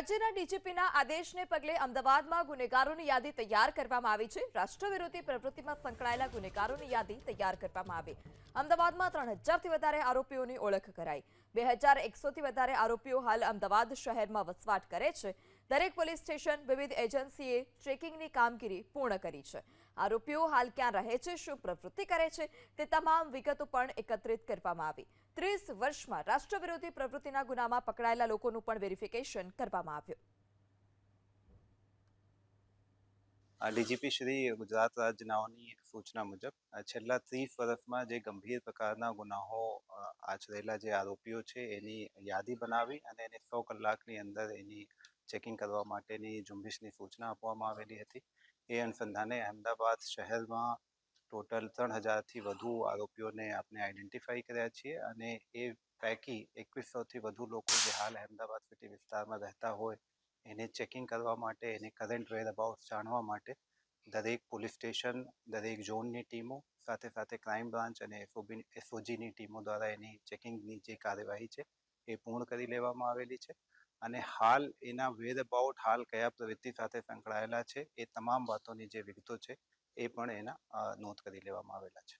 રાજ્યના ડીજીપીના આદેશને પગલે અમદાવાદમાં ગુનેગારોની યાદી તૈયાર કરવામાં આવી છે. રાષ્ટ્રવિરોધી પ્રવૃત્તિમાં સંકળાયેલા ગુનેગારોની યાદી તૈયાર કરવામાં આવી. અમદાવાદમાં ત્રણ હજારથી વધારે આરોપીઓની ઓળખ કરાઈ. બે હજાર એકસોથી વધારે આરોપીઓ હાલ અમદાવાદ શહેરમાં વસવાટ કરે છે. દરેક પોલીસ સ્ટેશન વિવિધ એજન્સીએ ચેકિંગની કામગીરી પૂર્ણ કરી છે. આરોપીઓ હાલ ક્યાં રહે છે, શું પ્રવૃત્તિ કરે છે, તે તમામ વિગતો પણ એકત્રિત કરવામાં આવી. ત્રીસ વર્ષમાં રાષ્ટ્રવિરોધી પ્રવૃત્તિના ગુનામાં પકડાયેલા લોકોનું પણ વેરિફિકેશન કરવામાં આવ્યું. ડીજીપી શ્રી ગુજરાત રાજ્યનાઓની સૂચના મુજબ, છેલ્લા ત્રીસ વર્ષમાં જે ગંભીર પ્રકારના ગુનાઓ આચરેલા જે આરોપીઓ છે, એની યાદી બનાવી અને એને સો કલાકની અંદર એની ચેકિંગ કરવા માટેની ઝુંબેશની સૂચના આપવામાં આવેલી હતી. એ અનુસંધાને અમદાવાદ શહેરમાં ટોટલ ત્રણ હજારથી વધુ આરોપીઓને આપણે આઈડેન્ટિફાઈ કર્યા છીએ અને એ પૈકી એકવીસોથી વધુ લોકો જે હાલ અમદાવાદ સિટી વિસ્તારમાં રહેતા હોય, એને ચેકિંગ કરવા માટે, એને કરંટ વેર જાણવા માટે દરેક પોલીસ સ્ટેશન દરેક ઝોનની ટીમો, સાથે સાથે ક્રાઇમ બ્રાન્ચ અને એસઓબી એસઓજીની ટીમો દ્વારા એની ચેકિંગની જે કાર્યવાહી છે એ પૂર્ણ કરી લેવામાં આવેલી છે. અને હાલ એના વેદ અબાઉટ હાલ કયા પ્રવૃત્તિ સાથે સંકળાયેલા છે, એ તમામ વાતોની જે વિગતો છે, એ પણ એના નોંધ કરી લેવામાં આવેલા છે.